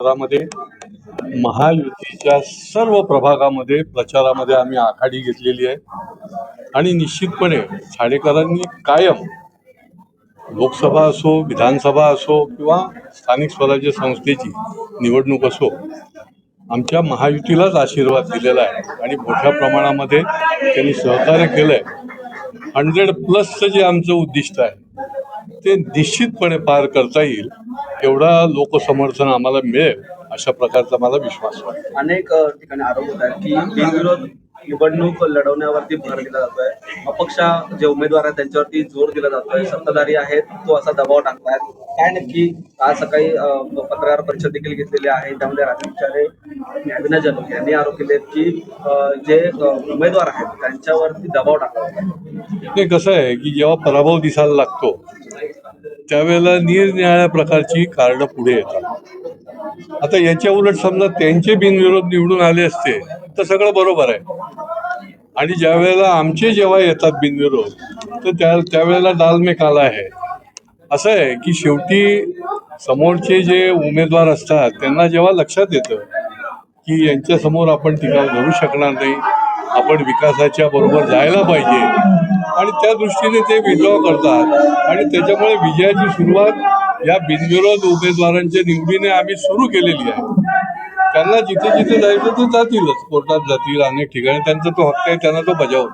शहरामध्ये महायुतीच्या सर्व प्रभागामध्ये प्रचारामध्ये आम्ही आघाडी घेतलेली आहे. आणि निश्चितपणे साडेकरांनी कायम लोकसभा असो विधानसभा असो किंवा स्थानिक स्वराज्य संस्थेची निवडणूक असो आमच्या महायुतीलाच आशीर्वाद दिलेला आहे. आणि मोठ्या प्रमाणामध्ये त्यांनी सहकार्य केलं आहे हंड्रेड प्लसचं जे आमचं उद्दिष्ट आहे ते निश्चितपणे पार करता येईल एवढा लोकसमर्थन आम्हाला मिळेल अशा प्रकारचा मला विश्वास वाटतो अनेक ठिकाणी आरोप होत आहेत की बिनविरोध निवडणूक लढवण्यावरती भर दिला जातोय. अपक्ष जे उमेदवार आहेत त्यांच्यावरती जोर दिला जातोय. सत्ताधारी आहेत तो असा दबाव टाकतायत. काय नक्की आज सकाळी पत्रकार परिषद देखील घेतलेली आहे. त्यामध्ये राजू विचारे आणि अविनाश जाधव यांनी आरोप केले की जे उमेदवार आहेत त्यांच्यावरती दबाव टाकला. ते कसं आहे की जेव्हा पराभव दिसायला लागतो त्यावेळेला निरनिराळ्या प्रकारची कार्ड पुढे येतात. आता याच्या उलट समजा त्यांचे बिनविरोध निवडून आले असते तर सगळं बरोबर आहे. आणि ज्या वेळेला आमचे जेव्हा येतात बिनविरोध तर त्या त्यावेळेला डाल आला काला आहे. असं आहे की शेवटी समोरचे जे उमेदवार असतात त्यांना जेव्हा लक्षात येतं की यांच्यासमोर आपण टिकाव धरू शकणार नाही आपण विकासाच्या बरोबर जायला पाहिजे आणि त्या दृष्टीने ते विड्रॉ करतात. आणि त्याच्यामुळे विजयाची सुरुवात या बिनविरोध उमेदवारांच्या निवडीने आम्ही सुरू केलेली आहे. त्यांना जिथे जिथे जायचं ते जातीलच. कोर्टात जातील अनेक ठिकाणी त्यांचा तो हक्क आहे त्यांना तो बजावू